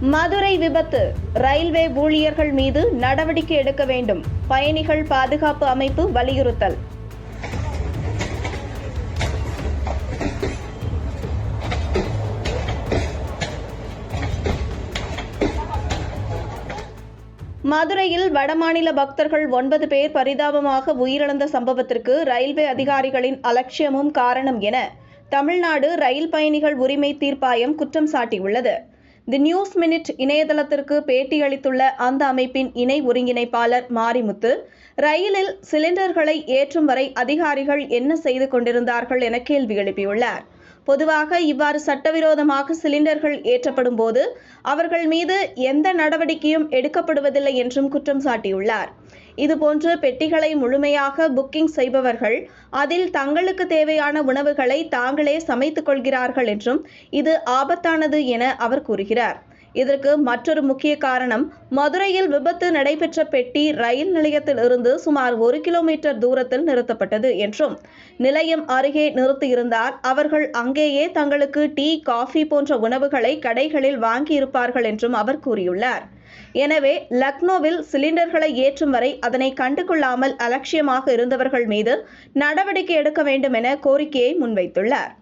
மதுரை விபத்து. ரயில்வே ஊழியர்கள் மீது நடவடிக்கை எடுக்க வேண்டும். பயணிகள் பாதுகாப்பு அமைப்பு வலியுறுத்தல். மதுரையில் வடமாநில பக்தர்கள் ஒன்பது பேர் பரிதாபமாக உயிரிழந்த சம்பவத்திற்கு ரயில்வே அதிகாரிகளின் அலட்சியமும் காரணம் என தமிழ்நாடு ரயில் பயணிகள் உரிமை தீர்ப்பாயம் குற்றம் சாட்டியுள்ளது. தி நியூஸ் மினிட் இணையதளத்திற்கு பேட்டியளித்துள்ள அந்த அமைப்பின் இணை ஒருங்கிணைப்பாளர் மாரிமுத்து ரயிலில் சிலிண்டர்களை ஏற்றும் வரை அதிகாரிகள் என்ன செய்து கொண்டிருந்தார்கள் என கேள்வி எழுப்பியுள்ளார். பொதுவாக இவ்வாறு சட்டவிரோதமாக சிலிண்டர்கள் ஏற்றப்படும் போது அவர்கள் மீது எந்த நடவடிக்கையும் எடுக்கப்படுவதில்லை என்றும் குற்றம் சாட்டியுள்ளார். இதுபோன்று பெட்டிகளை முழுமையாக புக்கிங் செய்பவர்கள் அதில் தங்களுக்கு தேவையான உணவுகளை தாங்களே சமைத்துக் கொள்கிறார்கள் என்றும் இது ஆபத்தானது என அவர் கூறுகிறார். இதற்கு மற்றொரு முக்கிய காரணம் மதுரையில் விபத்து நடைபெற்ற பெட்டி ரயில் நிலையத்தில் இருந்து சுமார் ஒரு கிலோமீட்டர் தூரத்தில் நிறுத்தப்பட்டது என்றும் நிலையம் அருகே நிறுத்தியிருந்தால் அவர்கள் அங்கேயே தங்களுக்கு டீ காஃபி போன்ற உணவுகளை கடைகளில் வாங்கியிருப்பார்கள் என்றும் அவர் கூறியுள்ளார். எனவே லக்னோவில் சிலிண்டர்களை ஏற்றும் வரை அதனை கண்டுகொள்ளாமல் அலட்சியமாக இருந்தவர்கள் மீது நடவடிக்கை எடுக்க வேண்டும் என கோரிக்கையை முன்வைத்துள்ளார்.